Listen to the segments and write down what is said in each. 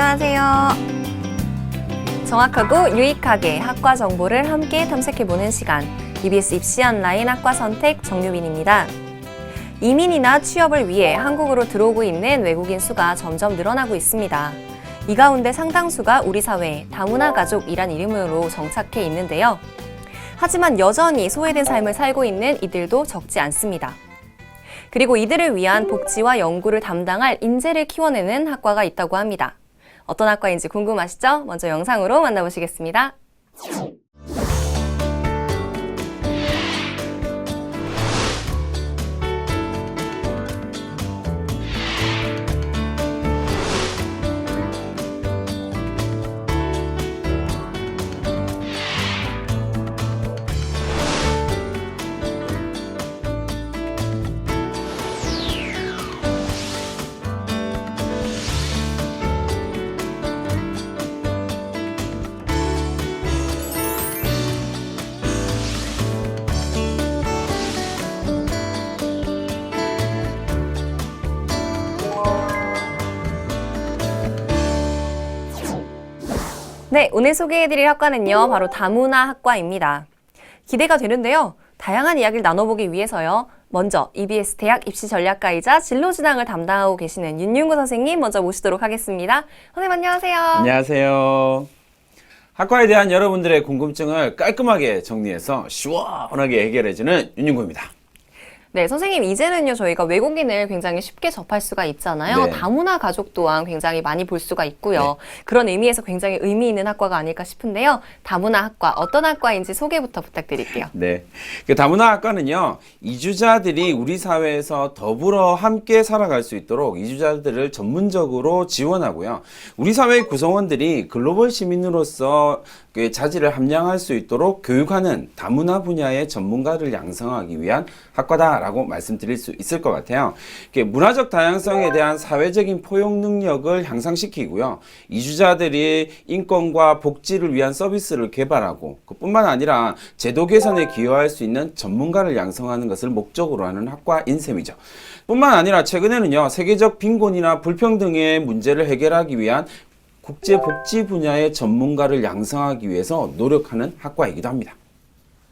안녕하세요. 정확하고 유익하게 학과 정보를 함께 탐색해보는 시간. EBS 입시 온라인 학과 선택 정유빈입니다. 이민이나 취업을 위해 한국으로 들어오고 있는 외국인 수가 점점 늘어나고 있습니다. 이 가운데 상당수가 우리 사회에 다문화 가족이란 이름으로 정착해 있는데요. 하지만 여전히 소외된 삶을 살고 있는 이들도 적지 않습니다. 그리고 이들을 위한 복지와 연구를 담당할 인재를 키워내는 학과가 있다고 합니다. 어떤 학과인지 궁금하시죠? 먼저 영상으로 만나보시겠습니다. 네, 오늘 소개해드릴 학과는요, 바로 다문화 학과입니다. 기대가 되는데요. 다양한 이야기를 나눠보기 위해서요. 먼저 EBS 대학 입시 전략가이자 진로 지당을 담당하고 계시는 윤윤구 선생님 먼저 모시도록 하겠습니다. 선생님 안녕하세요. 안녕하세요. 학과에 대한 여러분들의 궁금증을 깔끔하게 정리해서 시원하게 해결해주는 윤윤구입니다. 네, 선생님 이제는요 저희가 외국인을 굉장히 쉽게 접할 수가 있잖아요. 네. 다문화 가족 또한 굉장히 많이 볼 수가 있고요. 그런 의미에서 굉장히 의미 있는 학과가 아닐까 싶은데요. 다문화 학과 어떤 학과인지 소개부터 부탁드릴게요. 네. 그 다문화 학과는요, 이주자들이 우리 사회에서 더불어 함께 살아갈 수 있도록 이주자들을 전문적으로 지원하고요. 우리 사회의 구성원들이 글로벌 시민으로서 그 자질을 함양할 수 있도록 교육하는 다문화 분야의 전문가를 양성하기 위한 학과다라고 말씀드릴 수 있을 것 같아요. 문화적 다양성에 대한 사회적인 포용 능력을 향상시키고요. 이주자들이 인권과 복지를 위한 서비스를 개발하고 그뿐만 아니라 제도 개선에 기여할 수 있는 전문가를 양성하는 것을 목적으로 하는 학과인 셈이죠. 뿐만 아니라 최근에는요, 세계적 빈곤이나 불평등의 문제를 해결하기 위한 국제 복지 분야의 전문가를 양성하기 위해서 노력하는 학과이기도 합니다.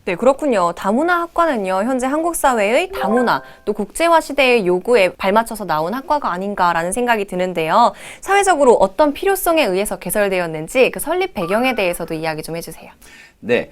네, 그렇군요. 다문화 학과는요, 현재 한국 사회의 다문화, 또 국제화 시대의 요구에 발맞춰서 나온 학과가 아닌가라는 생각이 드는데요. 사회적으로 어떤 필요성에 의해서 개설되었는지 그 설립 배경에 대해서도 이야기 좀 해주세요. 네.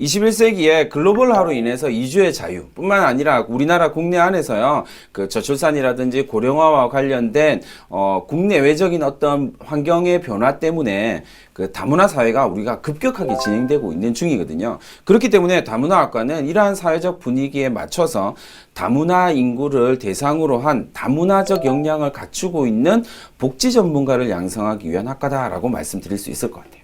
21세기에 글로벌화로 인해서 이주의 자유뿐만 아니라 우리나라 국내 안에서요, 그 저출산이라든지 고령화와 관련된 어, 국내외적인 어떤 환경의 변화 때문에 그 다문화 사회가 우리가 급격하게 진행되고 있는 중이거든요. 그렇기 때문에 다문화학과는 이러한 사회적 분위기에 맞춰서 다문화 인구를 대상으로 한 다문화적 역량을 갖추고 있는 복지 전문가를 양성하기 위한 학과다라고 말씀드릴 수 있을 것 같아요.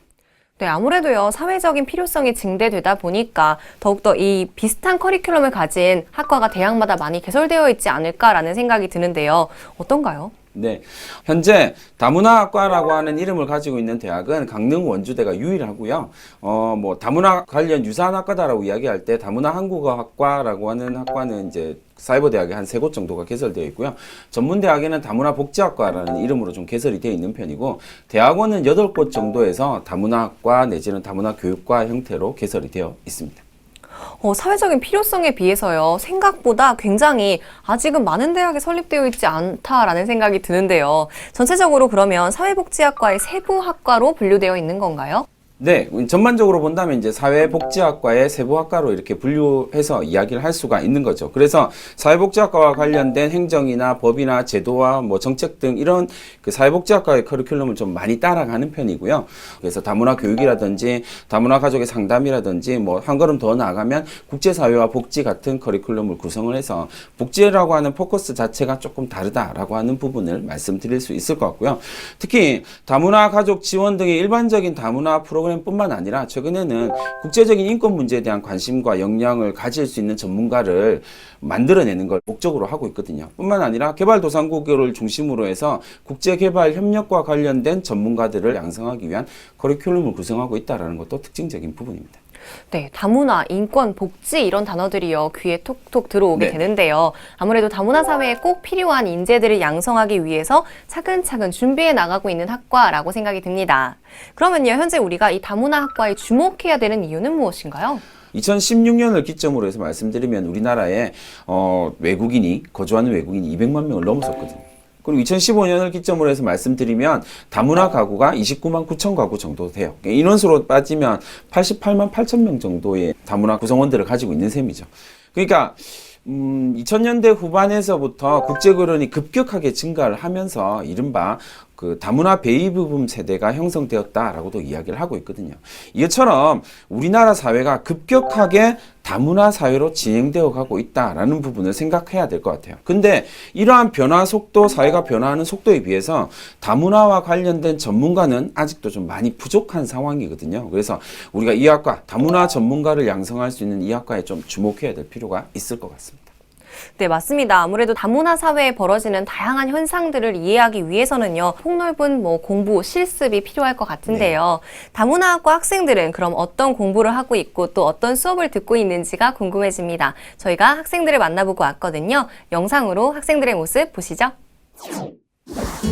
네, 아무래도요, 사회적인 필요성이 증대되다 보니까 더욱더 이 비슷한 커리큘럼을 가진 학과가 대학마다 많이 개설되어 있지 않을까라는 생각이 드는데요. 어떤가요? 네. 현재 다문화학과라고 하는 이름을 가지고 있는 대학은 강릉 원주대가 유일하고요. 어, 뭐 다문화 관련 유사한 학과다라고 이야기할 때 다문화 한국어학과라고 하는 학과는 이제 사이버 대학에 한 세 곳 정도가 개설되어 있고요. 전문 대학에는 다문화 복지학과라는 이름으로 좀 개설이 되어 있는 편이고 대학원은 여덟 곳 정도에서 다문화학과 내지는 다문화 교육과 형태로 개설이 되어 있습니다. 어, 사회적인 필요성에 비해서요, 생각보다 굉장히 아직은 많은 대학이 설립되어 있지 않다라는 생각이 드는데요. 전체적으로 그러면 사회복지학과의 세부 학과로 분류되어 있는 건가요? 네, 전반적으로 본다면 이제 사회복지학과의 세부학과로 이렇게 분류해서 이야기를 할 수가 있는 거죠. 그래서 사회복지학과와 관련된 행정이나 법이나 제도와 뭐 정책 등 이런 그 사회복지학과의 커리큘럼을 좀 많이 따라가는 편이고요. 그래서 다문화 교육이라든지 다문화 가족의 상담이라든지 뭐 한 걸음 더 나아가면 국제사회와 복지 같은 커리큘럼을 구성을 해서 복지라고 하는 포커스 자체가 조금 다르다라고 하는 부분을 말씀드릴 수 있을 것 같고요. 특히 다문화 가족 지원 등의 일반적인 다문화 프로 그램뿐만 아니라 최근에는 국제적인 인권 문제에 대한 관심과 역량을 가질 수 있는 전문가를 만들어내는 걸 목적으로 하고 있거든요. 뿐만 아니라 개발도상국을 중심으로 해서 국제개발 협력과 관련된 전문가들을 양성하기 위한 커리큘럼을 구성하고 있다는 것도 특징적인 부분입니다. 네, 다문화, 인권, 복지 이런 단어들이요 귀에 톡톡 들어오게 네. 되는데요. 아무래도 다문화 사회에 꼭 필요한 인재들을 양성하기 위해서 차근차근 준비해 나가고 있는 학과라고 생각이 듭니다. 그러면요, 현재 우리가 이 다문화 학과에 주목해야 되는 이유는 무엇인가요? 2016년을 기점으로 해서 말씀드리면 우리나라에 어, 외국인이 거주하는 외국인이 200만 명을 넘었었거든요. 그리고 2015년을 기점으로 해서 말씀드리면 다문화 가구가 29만 9천 가구 정도 돼요. 인원수로 빠지면 88만 8천 명 정도의 다문화 구성원들을 가지고 있는 셈이죠. 그러니까 음, 2000년대 후반에서부터 국제결혼이 급격하게 증가를 하면서 이른바 그 다문화 베이비붐 세대가 형성되었다라고도 이야기를 하고 있거든요. 이것처럼 우리나라 사회가 급격하게 다문화 사회로 진행되어 가고 있다라는 부분을 생각해야 될 것 같아요. 근데 이러한 변화 속도, 사회가 변화하는 속도에 비해서 다문화와 관련된 전문가는 아직도 좀 많이 부족한 상황이거든요. 그래서 우리가 이 학과, 다문화 전문가를 양성할 수 있는 이 학과에 좀 주목해야 될 필요가 있을 것 같습니다. 네, 맞습니다. 아무래도 다문화 사회에 벌어지는 다양한 현상들을 이해하기 위해서는요, 폭넓은 뭐 공부, 실습이 필요할 것 같은데요. 다문화학과 학생들은 그럼 어떤 공부를 하고 있고 또 어떤 수업을 듣고 있는지가 궁금해집니다. 저희가 학생들을 만나보고 왔거든요. 영상으로 학생들의 모습 보시죠.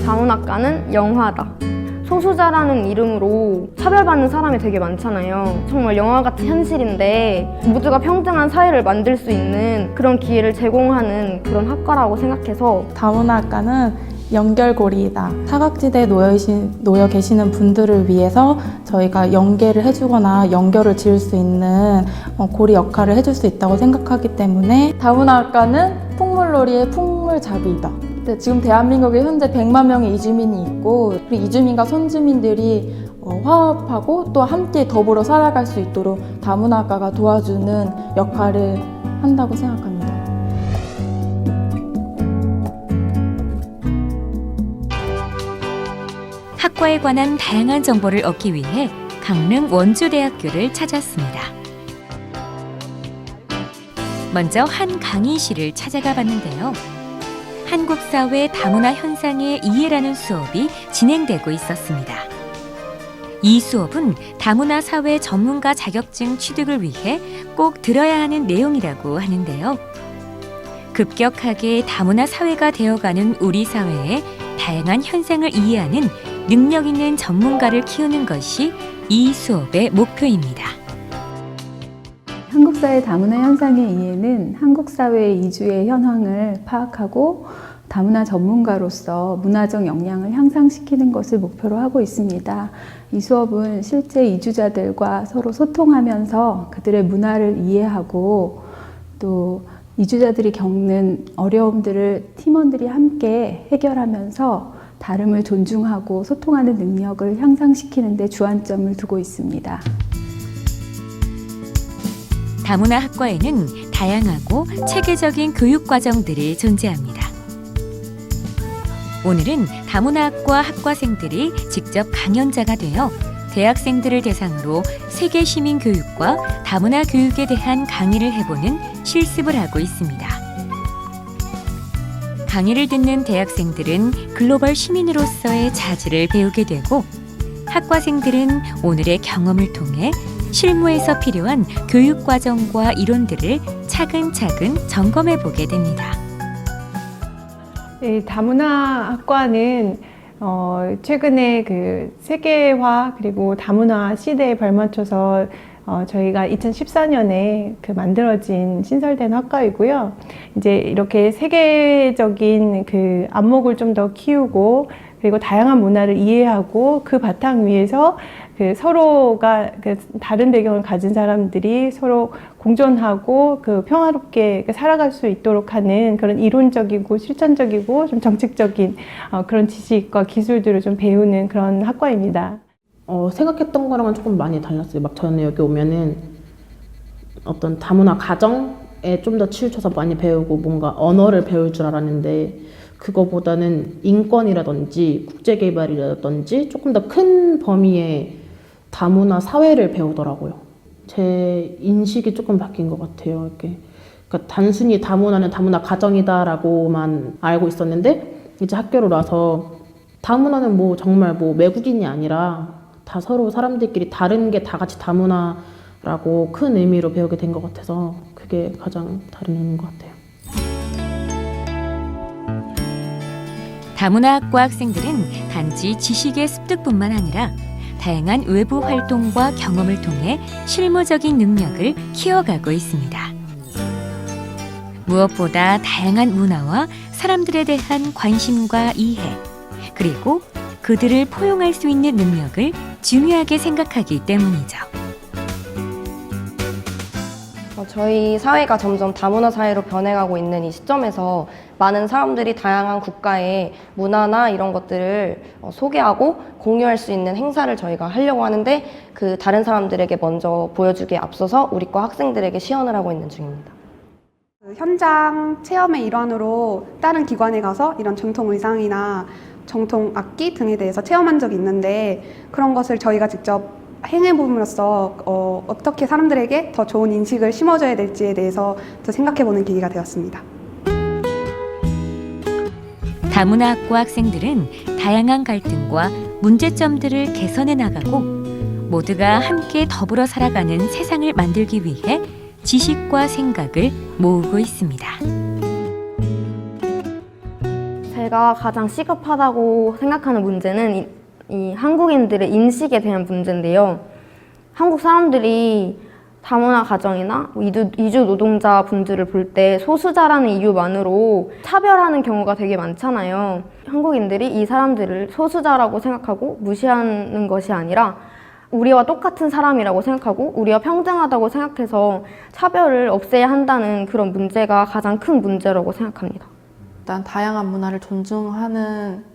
다문학과는 영화다. 소수자라는 이름으로 차별받는 사람이 되게 많잖아요. 정말 영화 같은 현실인데 모두가 평등한 사회를 만들 수 있는 그런 기회를 제공하는 그런 학과라고 생각해서 다문화학과는 연결고리이다. 사각지대에 놓여, 계신- 놓여 계시는 분들을 위해서 저희가 연계를 해주거나 연결을 지을 수 있는 어, 고리 역할을 해줄 수 있다고 생각하기 때문에 다문화학과는 풍물놀이의 풍물잡이이다. 네, 지금 대한민국에 현재 100만 명의 이주민이 있고 이주민과 선주민들이 어, 화합하고 또 함께 더불어 살아갈 수 있도록 다문화학과가 도와주는 역할을 한다고 생각합니다. 학과에 관한 다양한 정보를 얻기 위해 강릉 원주대학교를 찾았습니다. 먼저 한 강의실을 찾아가 봤는데요. 한국 사회 다문화 현상의 이해라는 수업이 진행되고 있었습니다. 이 수업은 다문화 사회 전문가 자격증 취득을 위해 꼭 들어야 하는 내용이라고 하는데요. 급격하게 다문화 사회가 되어가는 우리 사회의 다양한 현상을 이해하는 능력 있는 전문가를 키우는 것이 이 수업의 목표입니다. 한국 사회 다문화 현상의 이해는 한국 사회의 이주의 현황을 파악하고 다문화 전문가로서 문화적 역량을 향상시키는 것을 목표로 하고 있습니다. 이 수업은 실제 이주자들과 서로 소통하면서 그들의 문화를 이해하고 또 이주자들이 겪는 어려움들을 팀원들이 함께 해결하면서 다름을 존중하고 소통하는 능력을 향상시키는 데 주안점을 두고 있습니다. 다문화 학과에는 다양하고 체계적인 교육 과정들이 존재합니다. 오늘은 다문화학과 학과생들이 직접 강연자가 되어 대학생들을 대상으로 세계 시민 교육과 다문화 교육에 대한 강의를 해보는 실습을 하고 있습니다. 강의를 듣는 대학생들은 글로벌 시민으로서의 자질을 배우게 되고 학과생들은 오늘의 경험을 통해 실무에서 필요한 교육 과정과 이론들을 차근차근 점검해 보게 됩니다. 네, 다문화학과는 어, 최근에 그 세계화 그리고 다문화 시대에 발맞춰서 어, 저희가 2014년에 그 만들어진 신설된 학과이고요. 이제 이렇게 세계적인 그 안목을 좀 더 키우고 그리고 다양한 문화를 이해하고 그 바탕 위에서 그 서로가 그 다른 배경을 가진 사람들이 서로 공존하고 그 평화롭게 살아갈 수 있도록 하는 그런 이론적이고 실천적이고 좀 정책적인 어, 그런 지식과 기술들을 좀 배우는 그런 학과입니다. 어, 생각했던 거랑은 조금 많이 달랐어요. 막 저는 여기 오면은 어떤 다문화 가정에 좀 더 치우쳐서 많이 배우고 뭔가 언어를 배울 줄 알았는데 그거보다는 인권이라든지 국제개발이라든지 조금 더 큰 범위의 다문화 사회를 배우더라고요. 제 인식이 조금 바뀐 것 같아요. 이렇게 그러니까 단순히 다문화는 다문화 가정이다라고만 알고 있었는데 이제 학교로 와서 다문화는 뭐 정말 뭐 외국인이 아니라 다 서로 사람들끼리 다른 게 다 같이 다문화 라고 큰 의미로 배우게 된 것 같아서 그게 가장 다른 것 같아요. 다문화학과 학생들은 단지 지식의 습득뿐만 아니라 다양한 외부 활동과 경험을 통해 실무적인 능력을 키워가고 있습니다. 무엇보다 다양한 문화와 사람들에 대한 관심과 이해, 그리고 그들을 포용할 수 있는 능력을 중요하게 생각하기 때문이죠. 어, 저희 사회가 점점 다문화 사회로 변해가고 있는 이 시점에서 많은 사람들이 다양한 국가의 문화나 이런 것들을 어, 소개하고 공유할 수 있는 행사를 저희가 하려고 하는데 그 다른 사람들에게 먼저 보여주기에 앞서서 우리 과 학생들에게 시연을 하고 있는 중입니다. 그 현장 체험의 일환으로 다른 기관에 가서 이런 전통 의상이나 전통 악기 등에 대해서 체험한 적이 있는데 그런 것을 저희가 직접 행해봄으로써 어, 어떻게 사람들에게 더 좋은 인식을 심어줘야 될지에 대해서 더 생각해보는 계기가 되었습니다. 다문화학과 학생들은 다양한 갈등과 문제점들을 개선해 나가고 모두가 함께 더불어 살아가는 세상을 만들기 위해 지식과 생각을 모으고 있습니다. 제가 가장 시급하다고 생각하는 문제는 이, 이 한국인들의 인식에 대한 문제인데요. 한국 사람들이 다문화 가정이나 뭐 이주, 이주 노동자 분들을 볼 때 소수자라는 이유만으로 차별하는 경우가 되게 많잖아요. 한국인들이 이 사람들을 소수자라고 생각하고 무시하는 것이 아니라 우리와 똑같은 사람이라고 생각하고 우리와 평등하다고 생각해서 차별을 없애야 한다는 그런 문제가 가장 큰 문제라고 생각합니다. 일단 다양한 문화를 존중하는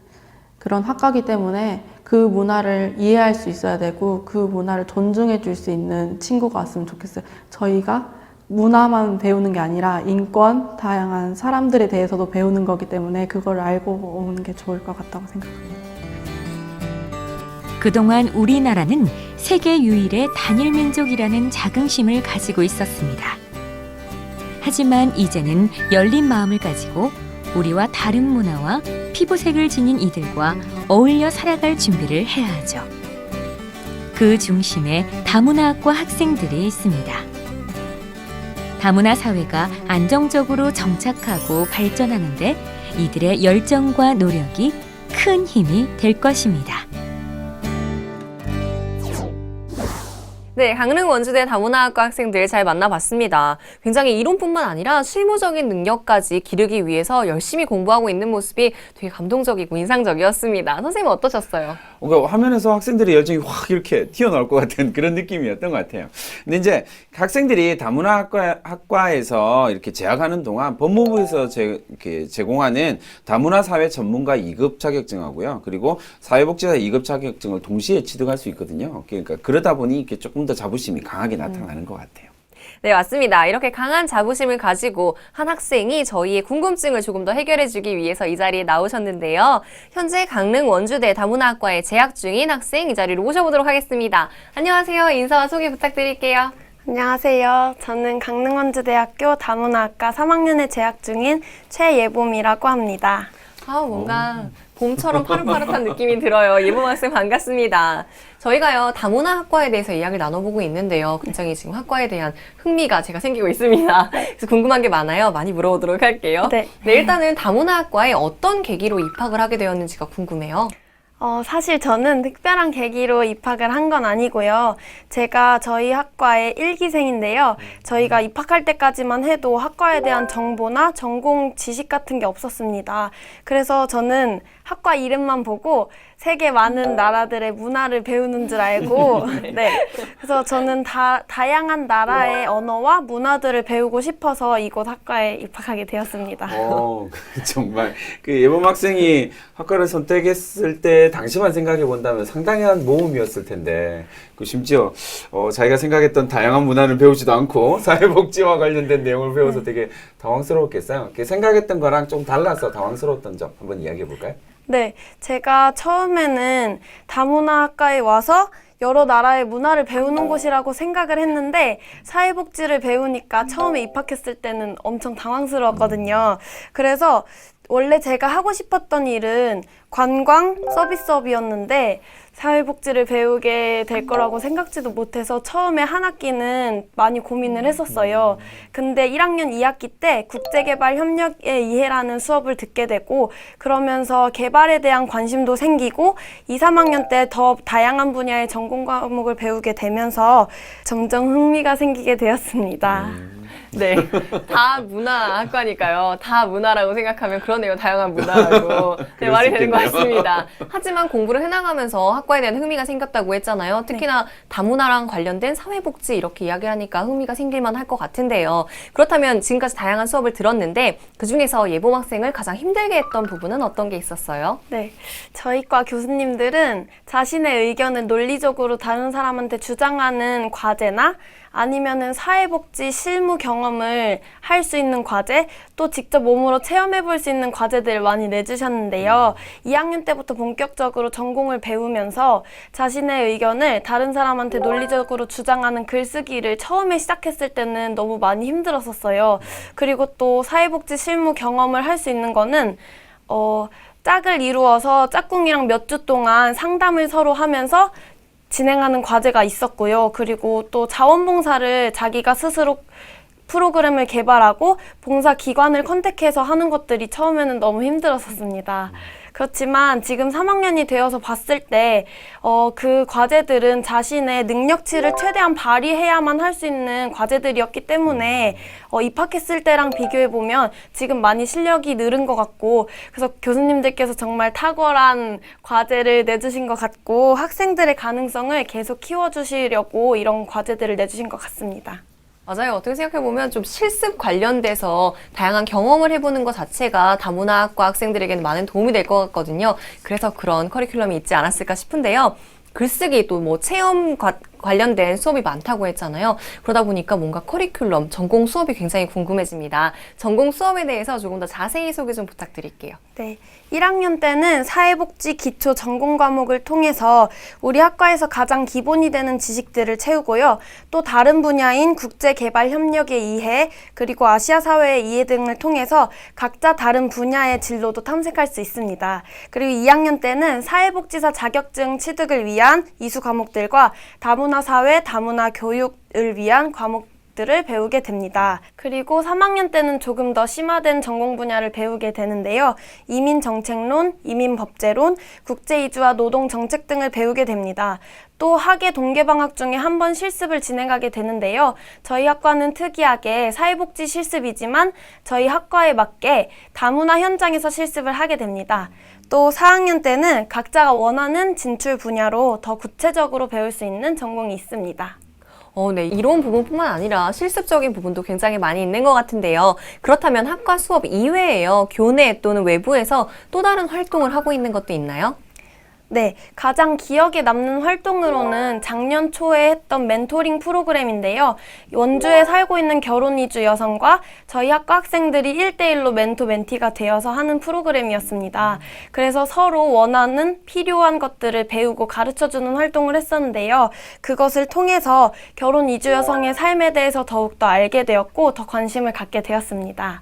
그런 학과이기 때문에 그 문화를 이해할 수 있어야 되고 그 문화를 존중해 줄 수 있는 친구가 왔으면 좋겠어요. 저희가 문화만 배우는 게 아니라 인권, 다양한 사람들에 대해서도 배우는 거기 때문에 그걸 알고 오는 게 좋을 것 같다고 생각합니다. 그동안 우리나라는 세계 유일의 단일 민족이라는 자긍심을 가지고 있었습니다. 하지만 이제는 열린 마음을 가지고 우리와 다른 문화와 피부색을 지닌 이들과 어울려 살아갈 준비를 해야 하죠. 그 중심에 다문화학과 학생들이 있습니다. 다문화 사회가 안정적으로 정착하고 발전하는데 이들의 열정과 노력이 큰 힘이 될 것입니다. 네, 강릉 원주대 다문화학과 학생들 잘 만나봤습니다. 굉장히 이론뿐만 아니라 실무적인 능력까지 기르기 위해서 열심히 공부하고 있는 모습이 되게 감동적이고 인상적이었습니다. 선생님 어떠셨어요? 그러니까 화면에서 학생들의 열정이 확 이렇게 튀어나올 것 같은 그런 느낌이었던 것 같아요. 근데 이제 학생들이 다문화학과 학과에서 이렇게 재학하는 동안 법무부에서 제, 제공하는 다문화 사회 전문가 2급 자격증하고요. 그리고 사회복지사 2급 자격증을 동시에 취득할 수 있거든요. 그러니까 그러다 보니 이렇게 조금 더 자부심이 강하게 나타나는 것 같아요. 네, 맞습니다. 이렇게 강한 자부심을 가지고 한 학생이 저희의 궁금증을 조금 더 해결해주기 위해서 이 자리에 나오셨는데요. 현재 강릉 원주대 다문화학과에 재학 중인 학생 이 자리로 모셔보도록 하겠습니다. 안녕하세요. 인사와 소개 부탁드릴게요. 안녕하세요. 저는 강릉 원주대학교 다문화학과 3학년에 재학 중인 최예봄이라고 합니다. 아, 뭔가 봄처럼 파릇파릇한 느낌이 들어요. 예봄 학생 반갑습니다. 저희가요, 다문화 학과에 대해서 이야기를 나눠보고 있는데요. 굉장히 지금 학과에 대한 흥미가 제가 생기고 있습니다. 그래서 궁금한 게 많아요. 많이 물어보도록 할게요. 네. 일단은 다문화 학과에 어떤 계기로 입학을 하게 되었는지가 궁금해요. 어, 사실 저는 특별한 계기로 입학을 한 건 아니고요. 제가 저희 학과의 일기생인데요. 저희가 입학할 때까지만 해도 학과에 대한 정보나 전공 지식 같은 게 없었습니다. 그래서 저는 학과 이름만 보고 세계 많은 나라들의 문화를 배우는 줄 알고, 네. 그래서 저는 다, 다양한 나라의 언어와 문화들을 배우고 싶어서 이곳 학과에 입학하게 되었습니다. 어, 정말 그 예범 학생이 학과를 선택했을 때 당시만 생각해 본다면 상당한 모험이었을 텐데 그 심지어 어, 자기가 생각했던 다양한 문화를 배우지도 않고 사회복지와 관련된 내용을 배워서 되게 당황스러웠겠어요. 그 생각했던 거랑 좀 달라서 당황스러웠던 점 한번 이야기해 볼까요? 네, 제가 처음에는 다문화학과에 와서 여러 나라의 문화를 배우는 곳이라고 생각을 했는데 사회복지를 배우니까 처음에 입학했을 때는 엄청 당황스러웠거든요. 그래서 원래 제가 하고 싶었던 일은 관광 서비스업이었는데 사회복지를 배우게 될 거라고 생각지도 못해서 처음에 한 학기는 많이 고민을 했었어요. 근데 1학년 2학기 때 국제개발 협력의 이해라는 수업을 듣게 되고 그러면서 개발에 대한 관심도 생기고 2, 3학년 때 더 다양한 분야의 전공 과목을 배우게 되면서 점점 흥미가 생기게 되었습니다. 네. 다 문화학과니까요. 다 문화라고 생각하면 그러네요. 다양한 문화라고. 네, 말이 수 되는 것. 같습니다. 하지만 공부를 해나가면서 학과에 대한 흥미가 생겼다고 했잖아요. 특히나 다문화랑 관련된 사회복지 이렇게 이야기를 하니까 흥미가 생길만 할 것 같은데요. 그렇다면 지금까지 다양한 수업을 들었는데 그중에서 예봄 학생을 가장 힘들게 했던 부분은 어떤 게 있었어요? 네, 저희과 교수님들은 자신의 의견을 논리적으로 다른 사람한테 주장하는 과제나 아니면은 사회복지 실무 경험을 할 수 있는 과제, 또 직접 몸으로 체험해 볼 수 있는 과제들을 많이 내주셨는데요. 2학년 때부터 본격적으로 전공을 배우면서 자신의 의견을 다른 사람한테 논리적으로 주장하는 글쓰기를 처음에 시작했을 때는 너무 많이 힘들었었어요. 그리고 또 사회복지 실무 경험을 할 수 있는 거는 어, 짝을 이루어서 짝꿍이랑 몇 주 동안 상담을 서로 하면서 진행하는 과제가 있었고요. 그리고 또 자원봉사를 자기가 스스로 프로그램을 개발하고 봉사 기관을 컨택해서 하는 것들이 처음에는 너무 힘들었었습니다. 그렇지만 지금 3학년이 되어서 봤을 때, 어, 그 과제들은 자신의 능력치를 최대한 발휘해야만 할 수 있는 과제들이었기 때문에, 어, 입학했을 때랑 비교해보면 지금 많이 실력이 늘은 것 같고, 그래서 교수님들께서 정말 탁월한 과제를 내주신 것 같고, 학생들의 가능성을 계속 키워주시려고 이런 과제들을 내주신 것 같습니다. 맞아요. 어떻게 생각해보면 좀 실습 관련돼서 다양한 경험을 해보는 것 자체가 다문화학과 학생들에게는 많은 도움이 될 것 같거든요. 그래서 그런 커리큘럼이 있지 않았을까 싶은데요. 글쓰기 또 뭐 체험 과- 관련된 수업이 많다고 했잖아요. 그러다 보니까 뭔가 커리큘럼, 전공 수업이 굉장히 궁금해집니다. 전공 수업에 대해서 조금 더 자세히 소개 좀 부탁드릴게요. 네. 1학년 때는 사회복지 기초 전공 과목을 통해서 우리 학과에서 가장 기본이 되는 지식들을 채우고요. 또 다른 분야인 국제 개발 협력의 이해, 그리고 아시아 사회의 이해 등을 통해서 각자 다른 분야의 진로도 탐색할 수 있습니다. 그리고 2학년 때는 사회복지사 자격증 취득을 위한 이수 과목들과 다문 화 사회, 다문화 교육을 위한 과목 들을 배우게 됩니다. 그리고 3학년 때는 조금 더 심화된 전공 분야를 배우게 되는데요. 이민 정책론, 이민 법제론, 국제 이주와 노동 정책 등을 배우게 됩니다. 또 학예 동계 방학 중에 한 번 실습을 진행하게 되는데요. 저희 학과는 특이하게 사회복지 실습이지만 저희 학과에 맞게 다문화 현장에서 실습을 하게 됩니다. 또 4학년 때는 각자가 원하는 진출 분야로 더 구체적으로 배울 수 있는 전공이 있습니다. 어, 네. 이론 부분뿐만 아니라 실습적인 부분도 굉장히 많이 있는 것 같은데요. 그렇다면 학과 수업 이외에요. 교내 또는 외부에서 또 다른 활동을 하고 있는 것도 있나요? 네, 가장 기억에 남는 활동으로는 작년 초에 했던 멘토링 프로그램인데요. 원주에 살고 있는 결혼 이주 여성과 저희 학과 학생들이 1대1로 멘토 멘티가 되어서 하는 프로그램이었습니다. 그래서 서로 원하는 필요한 것들을 배우고 가르쳐 주는 활동을 했었는데요. 그것을 통해서 결혼 이주 여성의 삶에 대해서 더욱더 알게 되었고 더 관심을 갖게 되었습니다.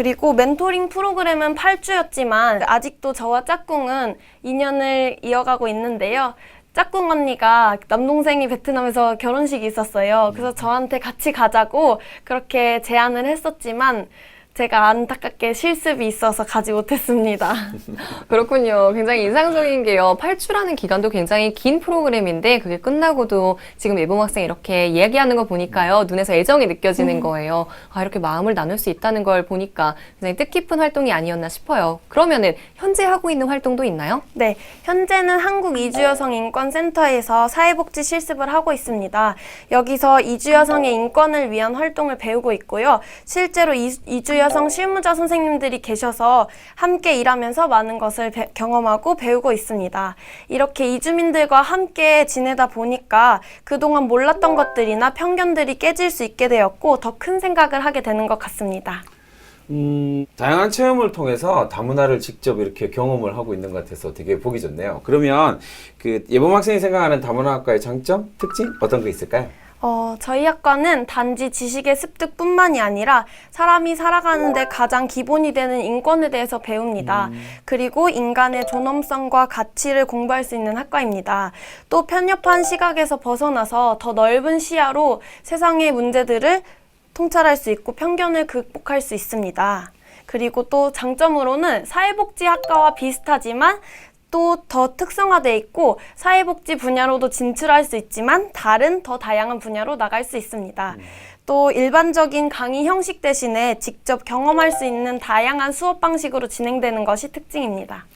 그리고 멘토링 프로그램은 8주였지만 아직도 저와 짝꿍은 인연을 이어가고 있는데요. 짝꿍 언니가 남동생이 베트남에서 결혼식이 있었어요. 그래서 저한테 같이 가자고 그렇게 제안을 했었지만 제가 안타깝게 실습이 있어서 가지 못했습니다. 그렇군요. 굉장히 인상적인 게요. 8주라는 기간도 굉장히 긴 프로그램인데 그게 끝나고도 지금 예범 학생 이렇게 이야기하는 거 보니까요. 눈에서 애정이 느껴지는 거예요. 아, 이렇게 마음을 나눌 수 있다는 걸 보니까 굉장히 뜻깊은 활동이 아니었나 싶어요. 그러면은 현재 하고 있는 활동도 있나요? 네, 현재는 한국 이주여성 인권센터에서 사회복지 실습을 하고 있습니다. 여기서 이주여성의 인권을 위한 활동을 배우고 있고요. 실제로 이- 이주여 성 실무자 선생님들이 계셔서 함께 일하면서 많은 것을 배- 경험하고 배우고 있습니다. 이렇게 이주민들과 함께 지내다 보니까 그동안 몰랐던 것들이나 편견들이 깨질 수 있게 되었고 더 큰 생각을 하게 되는 것 같습니다. 음, 다양한 체험을 통해서 다문화를 직접 이렇게 경험을 하고 있는 것 같아서 되게 보기 좋네요. 그러면 그 예범 학생이 생각하는 다문화학과의 장점, 특징 어떤 게 있을까요? 어, 저희 학과는 단지 지식의 습득뿐만이 아니라 사람이 살아가는데 가장 기본이 되는 인권에 대해서 배웁니다. 그리고 인간의 존엄성과 가치를 공부할 수 있는 학과입니다. 또 편협한 시각에서 벗어나서 더 넓은 시야로 세상의 문제들을 통찰할 수 있고 편견을 극복할 수 있습니다. 그리고 또 장점으로는 사회복지학과와 비슷하지만 또 더 특성화돼 있고 사회복지 분야로도 진출할 수 있지만 다른 더 다양한 분야로 나갈 수 있습니다. 또 일반적인 강의 형식 대신에 직접 경험할 수 있는 다양한 수업 방식으로 진행되는 것이 특징입니다.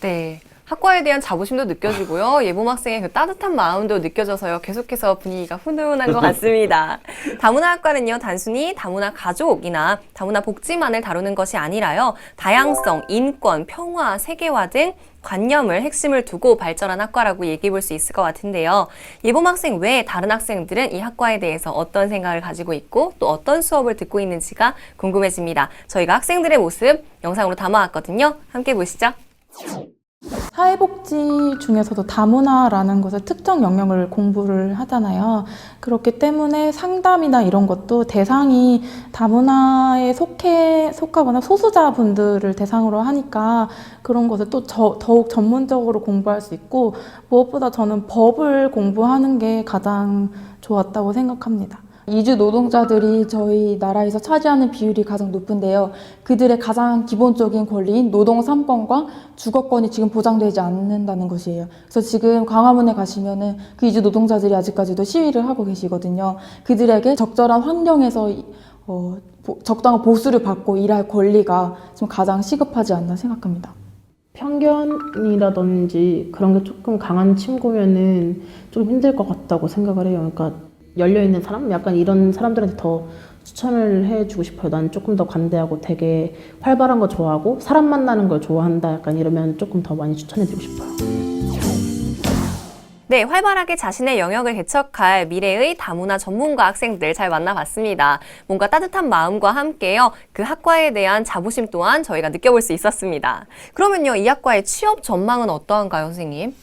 네. 학과에 대한 자부심도 느껴지고요. 예봄 학생의 그 따뜻한 마음도 느껴져서요. 계속해서 분위기가 훈훈한 것 같습니다. 다문화학과는요, 단순히 다문화 가족이나 다문화 복지만을 다루는 것이 아니라요. 다양성, 인권, 평화, 세계화 등 관념을 핵심을 두고 발전한 학과라고 얘기해 볼 수 있을 것 같은데요. 예봄 학생 외에 다른 학생들은 이 학과에 대해서 어떤 생각을 가지고 있고 또 어떤 수업을 듣고 있는지가 궁금해집니다. 저희가 학생들의 모습 영상으로 담아왔거든요. 함께 보시죠. 사회복지 중에서도 다문화라는 것을 특정 영역을 공부를 하잖아요. 그렇기 때문에 상담이나 이런 것도 대상이 다문화에 속해 속하거나 소수자분들을 대상으로 하니까 그런 것을 또 저- 더욱 전문적으로 공부할 수 있고 무엇보다 저는 법을 공부하는 게 가장 좋았다고 생각합니다. 이주 노동자들이 저희 나라에서 차지하는 비율이 가장 높은데요. 그들의 가장 기본적인 권리인 노동 3번과 주거권이 지금 보장되지 않는다는 것이에요. 그래서 지금 광화문에 가시면은 그 이주 노동자들이 아직까지도 시위를 하고 계시거든요. 그들에게 적절한 환경에서 이- 어, 보- 적당한 보수를 받고 일할 권리가 지금 가장 시급하지 않나 생각합니다. 편견이라든지 그런 게 조금 강한 친구면은 좀 힘들 것 같다고 생각을 해요. 그러니까 열려 있는 사람? 약간 이런 사람들한테 더 추천을 해주고 싶어요. 난 조금 더 관대하고 되게 활발한 거 좋아하고 사람 만나는 걸 좋아한다. 약간 이러면 조금 더 많이 추천해드리고 싶어요. 네, 활발하게 자신의 영역을 개척할 미래의 다문화 전문가 학생들 잘 만나봤습니다. 뭔가 따뜻한 마음과 함께요. 그 학과에 대한 자부심 또한 저희가 느껴볼 수 있었습니다. 그러면요, 이 학과의 취업 전망은 어떠한가요, 선생님?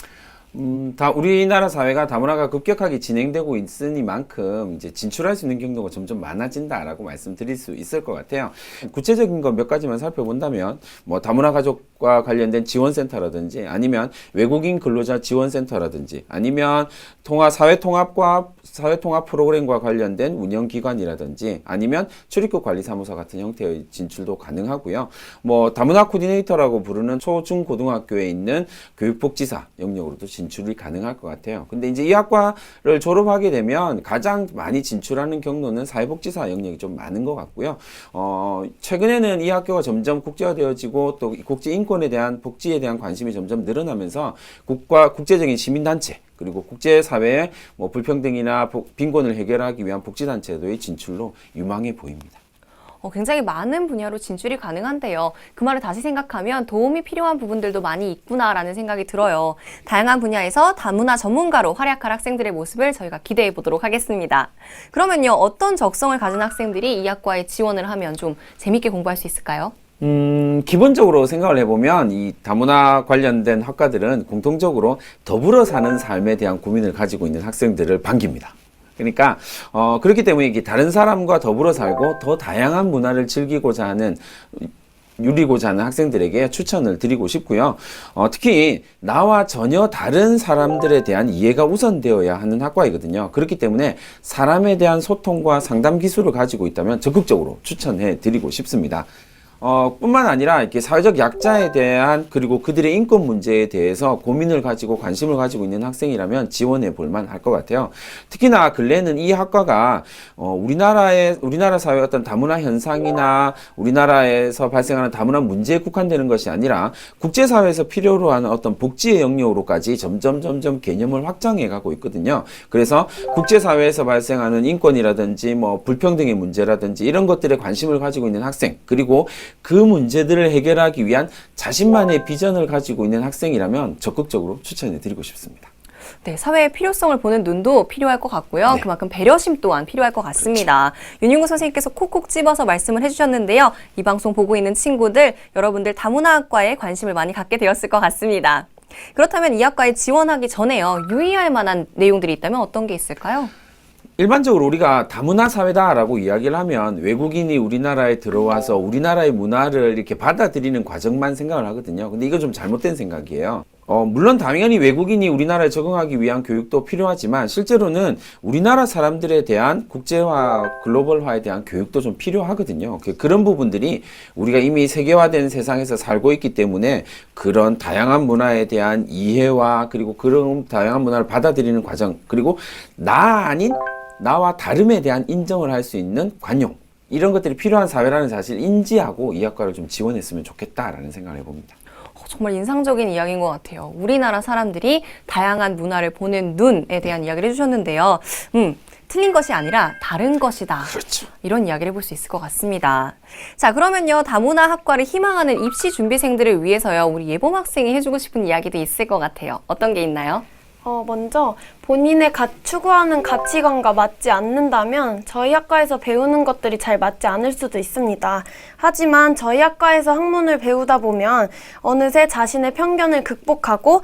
음, 다 우리나라 사회가 다문화가 급격하게 진행되고 있으니만큼 이제 진출할 수 있는 경로가 점점 많아진다라고 말씀드릴 수 있을 것 같아요. 구체적인 거몇 가지만 살펴본다면 뭐 다문화 가족과 관련된 지원센터라든지 아니면 외국인 근로자 지원센터라든지 아니면 통합 사회 통합과 사회 통합 프로그램과 관련된 운영 기관이라든지 아니면 출입국 관리 사무소 같은 형태의 진출도 가능하고요. 뭐 다문화 코디네이터라고 부르는 초, 중, 고등학교에 있는 교육복지사 영역으로도 진출이 가능할 것 같아요. 근데 이제 이 학과를 졸업하게 되면 가장 많이 진출하는 경로는 사회복지사 영역이 좀 많은 것 같고요. 어, 최근에는 이 학교가 점점 국제화되어지고 또 국제 인권에 대한 복지에 대한 관심이 점점 늘어나면서 국가 국제적인 시민단체 그리고 국제사회의 뭐 불평등이나 복- 빈곤을 해결하기 위한 복지단체도의 진출로 유망해 보입니다. 어, 굉장히 많은 분야로 진출이 가능한데요. 그 말을 다시 생각하면 도움이 필요한 부분들도 많이 있구나라는 생각이 들어요. 다양한 분야에서 다문화 전문가로 활약할 학생들의 모습을 저희가 기대해 보도록 하겠습니다. 그러면요, 어떤 적성을 가진 학생들이 이 학과에 지원을 하면 좀 재밌게 공부할 수 있을까요? 음, 기본적으로 생각을 해보면 이 다문화 관련된 학과들은 공통적으로 더불어 사는 삶에 대한 고민을 가지고 있는 학생들을 반깁니다. 그러니까 어, 그렇기 때문에 다른 사람과 더불어 살고 더 다양한 문화를 즐기고자 하는 누리고자 하는 학생들에게 추천을 드리고 싶고요. 어, 특히 나와 전혀 다른 사람들에 대한 이해가 우선되어야 하는 학과이거든요. 그렇기 때문에 사람에 대한 소통과 상담 기술을 가지고 있다면 적극적으로 추천해 드리고 싶습니다. 어, 뿐만 아니라 이렇게 사회적 약자에 대한 그리고 그들의 인권 문제에 대해서 고민을 가지고 관심을 가지고 있는 학생이라면 지원해 볼 만 할 것 같아요. 특히나 근래는 이 학과가 어, 우리나라의 우리나라 사회 어떤 다문화 현상이나 우리나라에서 발생하는 다문화 문제에 국한되는 것이 아니라 국제 사회에서 필요로 하는 어떤 복지의 영역으로까지 점점 점점 개념을 확장해 가고 있거든요. 그래서 국제 사회에서 발생하는 인권이라든지 뭐 불평등의 문제라든지 이런 것들에 관심을 가지고 있는 학생 그리고 그 문제들을 해결하기 위한 자신만의 비전을 가지고 있는 학생이라면 적극적으로 추천해 드리고 싶습니다. 네, 사회의 필요성을 보는 눈도 필요할 것 같고요. 네. 그만큼 배려심 또한 필요할 것 같습니다. 윤윤구 선생님께서 콕콕 집어서 말씀을 해주셨는데요. 이 방송 보고 있는 친구들, 여러분들 다문화학과에 관심을 많이 갖게 되었을 것 같습니다. 그렇다면 이 학과에 지원하기 전에요. 유의할 만한 내용들이 있다면 어떤 게 있을까요? 일반적으로 우리가 다문화 사회다라고 이야기를 하면 외국인이 우리나라에 들어와서 우리나라의 문화를 이렇게 받아들이는 과정만 생각을 하거든요. 근데 이건 좀 잘못된 생각이에요. 어, 물론 당연히 외국인이 우리나라에 적응하기 위한 교육도 필요하지만 실제로는 우리나라 사람들에 대한 국제화, 글로벌화에 대한 교육도 좀 필요하거든요. 그- 그런 부분들이 우리가 이미 세계화된 세상에서 살고 있기 때문에 그런 다양한 문화에 대한 이해와 그리고 그런 다양한 문화를 받아들이는 과정 그리고 나 아닌 나와 다름에 대한 인정을 할 수 있는 관용 이런 것들이 필요한 사회라는 사실 인지하고 이 학과를 좀 지원했으면 좋겠다라는 생각을 해봅니다. 어, 정말 인상적인 이야기인 것 같아요. 우리나라 사람들이 다양한 문화를 보는 눈에 대한 이야기를 해주셨는데요. 음, 틀린 것이 아니라 다른 것이다. 그렇죠. 이런 이야기를 해볼 수 있을 것 같습니다. 자, 그러면요. 다문화 학과를 희망하는 입시 준비생들을 위해서요. 우리 예범 학생이 해주고 싶은 이야기도 있을 것 같아요. 어떤 게 있나요? 어, 먼저 본인의 가, 추구하는 가치관과 맞지 않는다면 저희 학과에서 배우는 것들이 잘 맞지 않을 수도 있습니다. 하지만 저희 학과에서 학문을 배우다 보면 어느새 자신의 편견을 극복하고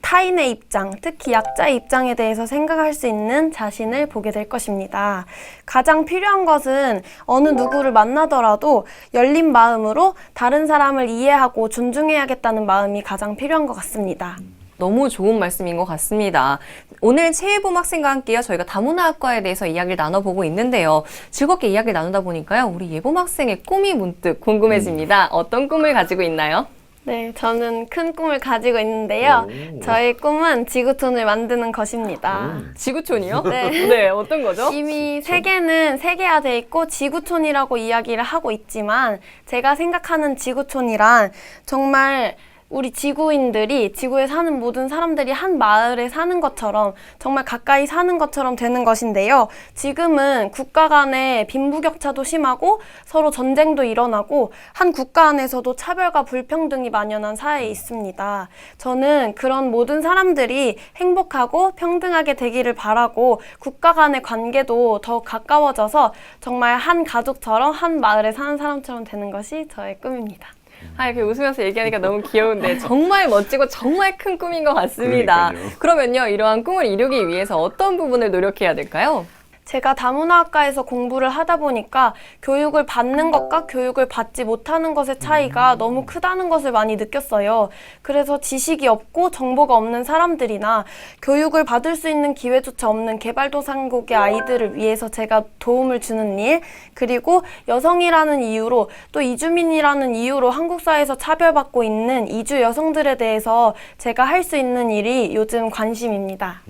타인의 입장, 특히 약자의 입장에 대해서 생각할 수 있는 자신을 보게 될 것입니다. 가장 필요한 것은 어느 누구를 만나더라도 열린 마음으로 다른 사람을 이해하고 존중해야겠다는 마음이 가장 필요한 것 같습니다. 너무 좋은 말씀인 것 같습니다. 오늘 최혜범 학생과 함께요. 저희가 다문화학과에 대해서 이야기를 나눠보고 있는데요. 즐겁게 이야기를 나누다 보니까요. 우리 예범 학생의 꿈이 문득 궁금해집니다. 어떤 꿈을 가지고 있나요? 네, 저는 큰 꿈을 가지고 있는데요. 저의 꿈은 지구촌을 만드는 것입니다. 지구촌이요? 네. 네, 어떤 거죠? 이미 세계는 세계화돼 있고 지구촌이라고 이야기를 하고 있지만 제가 생각하는 지구촌이란 정말 우리 지구인들이 지구에 사는 모든 사람들이 한 마을에 사는 것처럼 정말 가까이 사는 것처럼 되는 것인데요. 지금은 국가 간의 빈부격차도 심하고 서로 전쟁도 일어나고 한 국가 안에서도 차별과 불평등이 만연한 사회에 있습니다. 저는 그런 모든 사람들이 행복하고 평등하게 되기를 바라고 국가 간의 관계도 더 가까워져서 정말 한 가족처럼 한 마을에 사는 사람처럼 되는 것이 저의 꿈입니다. 아, 이렇게 웃으면서 얘기하니까 너무 귀여운데 정말 멋지고 정말 큰 꿈인 것 같습니다. 그러니까요. 그러면요, 이러한 꿈을 이루기 위해서 어떤 부분을 노력해야 될까요? 제가 다문화학과에서 공부를 하다 보니까 교육을 받는 것과 교육을 받지 못하는 것의 차이가 너무 크다는 것을 많이 느꼈어요. 그래서 지식이 없고 정보가 없는 사람들이나 교육을 받을 수 있는 기회조차 없는 개발도상국의 아이들을 위해서 제가 도움을 주는 일, 그리고 여성이라는 이유로 또 이주민이라는 이유로 한국 사회에서 차별받고 있는 이주 여성들에 대해서 제가 할 수 있는 일이 요즘 관심입니다.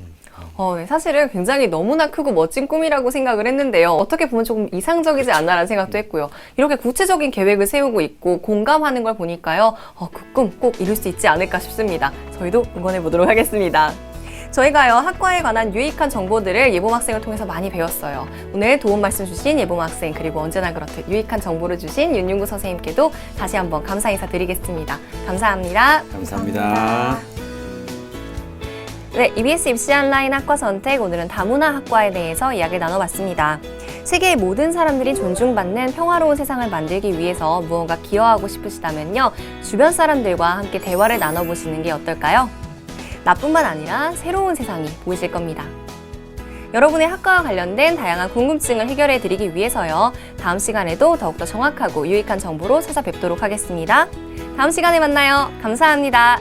어, 네, 사실은 굉장히 너무나 크고 멋진 꿈이라고 생각을 했는데요. 어떻게 보면 조금 이상적이지 않나라는 생각도 했고요. 이렇게 구체적인 계획을 세우고 있고 공감하는 걸 보니까요. 어, 그 꿈 꼭 이룰 수 있지 않을까 싶습니다. 저희도 응원해 보도록 하겠습니다. 저희가요 학과에 관한 유익한 정보들을 예봄 학생을 통해서 많이 배웠어요. 오늘 도움 말씀 주신 예봄 학생 그리고 언제나 그렇듯 유익한 정보를 주신 윤윤구 선생님께도 다시 한번 감사 인사 드리겠습니다. 감사합니다. 감사합니다. 네, EBS 입시 온라인 학과 선택 오늘은 다문화 학과에 대해서 이야기를 나눠봤습니다. 세계의 모든 사람들이 존중받는 평화로운 세상을 만들기 위해서 무언가 기여하고 싶으시다면요. 주변 사람들과 함께 대화를 나눠보시는 게 어떨까요? 나뿐만 아니라 새로운 세상이 보이실 겁니다. 여러분의 학과와 관련된 다양한 궁금증을 해결해 드리기 위해서요. 다음 시간에도 더욱더 정확하고 유익한 정보로 찾아뵙도록 하겠습니다. 다음 시간에 만나요. 감사합니다.